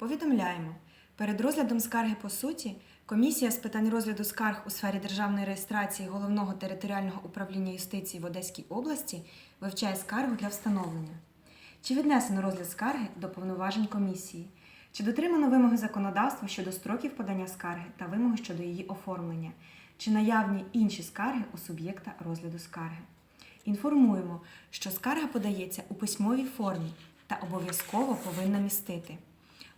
Повідомляємо, перед розглядом скарги по суті комісія з питань розгляду скарг у сфері державної реєстрації головного територіального управління юстиції в Одеській області вивчає скаргу для встановлення. Чи віднесено розгляд скарги до повноважень комісії? Чи дотримано вимоги законодавства щодо строків подання скарги та вимоги щодо її оформлення? Чи наявні інші скарги у суб'єкта розгляду скарги? Інформуємо, що скарга подається у письмовій формі та обов'язково повинна містити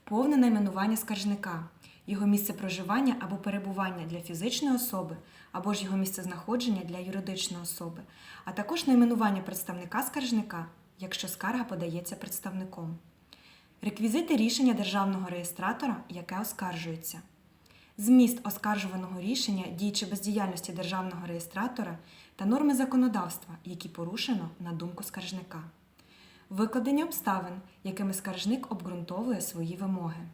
повне найменування скаржника, його місце проживання або перебування для фізичної особи, або ж його місце знаходження для юридичної особи, а також найменування представника скаржника, якщо скарга подається представником. Реквізити рішення державного реєстратора, яке оскаржується. Зміст оскаржуваного рішення дії чи бездіяльності державного реєстратора та норми законодавства, які порушено на думку скаржника. Викладення обставин, якими скаржник обґрунтовує свої вимоги.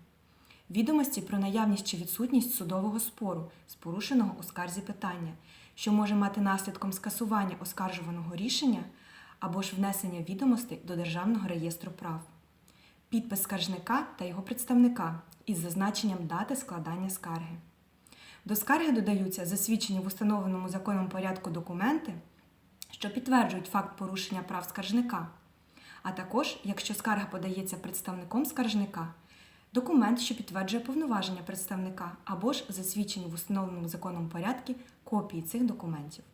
Відомості про наявність чи відсутність судового спору з порушеного у скарзі питання, що може мати наслідком скасування оскаржуваного рішення або ж внесення відомостей до Державного реєстру прав. Підпис скаржника та його представника із зазначенням дати складання скарги. До скарги додаються засвідчені в установленому законом порядку документи, що підтверджують факт порушення прав скаржника, а також, якщо скарга подається представником скаржника, документ, що підтверджує повноваження представника, або ж засвідчені в установленому законом порядку копії цих документів.